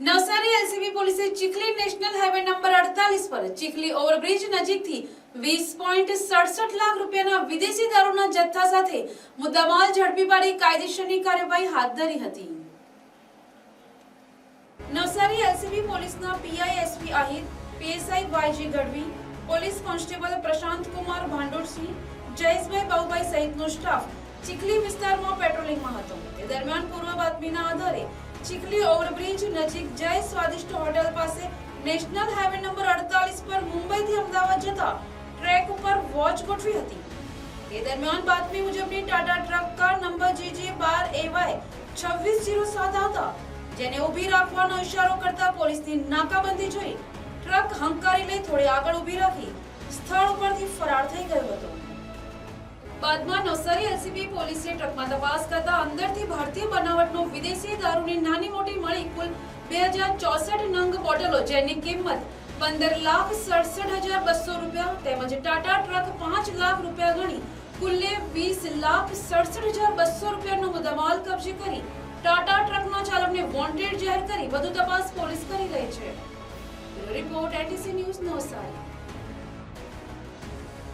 Navsari LCB પોલીસે Chikhli national highway number અડતાલીસ પર ચીખલી ઓવરબ્રિજ નજીકથી વીસ પોઈન્ટ સડસઠ લાખ રૂપિયાના વિદેશી દારૂના જથ્થા સાથે મુદ્દામાલ ઝડપી પાડી કાયદેસરની કાર્યવાહી હાથ ધરી હતી. નવસારી એલસીબી પોલીસના PI SP Ahir, PSI YG Gadhvi, police constable Prashant Kumar Bhandolsingh, Jayeshbhai Baubhai સહિતનો સ્ટાફ ચીખલી વિસ્તારમાં પેટ્રોલિંગમાં હતો. તે દરમિયાન પૂર્વ બાતમીના આધારે ચીખલી ઓવરબ્રિજ નજીક જય સ્વાદિષ્ટ હોટેલ પાસે નેશનલ હાઈવે નંબર અડતાલીસ પર મુંબઈથી અમદાવાદ જતા ટ્રેક ઉપર વોચ ગોઠવી હતી. તે દરમિયાન બાતમી મુજબની Tata truck car number GG બાર એવાય છવ્વીસ જીરો સાત હતા, જેને ઊભી રાખવાનો ઇશારો કરતા પોલીસની નાકાબંધી જોઈ ટ્રક હંકારી લઈ થોડી આગળ ઊભી રાખી. સ્થળ ઉપરથી બાદમાં નવસારી એલસીબી પોલીસે ટ્રકમાં તપાસ કરતા અંદરથી ભારતીય બનાવટનો વિદેશી દારૂની નાની મોટી મળી કુલ બે હજાર ચોસઠ નંગ બોટલો જેની કિંમત પંદર લાખ સડસઠ હજાર બસો રૂપિયા તેમજ ટાટા ટ્રક પાંચ લાખ રૂપિયા ગણી કુલ્લે વીસ લાખ સડસઠ હજાર બસો રૂપિયાનો મુદ્દામાલ કબજે કરી ટાટા ટ્રકના ચાલકને વોન્ટેડ જાહેર કરી વધુ તપાસ પોલીસ કરી રહી છે. Report ATC news Navsari.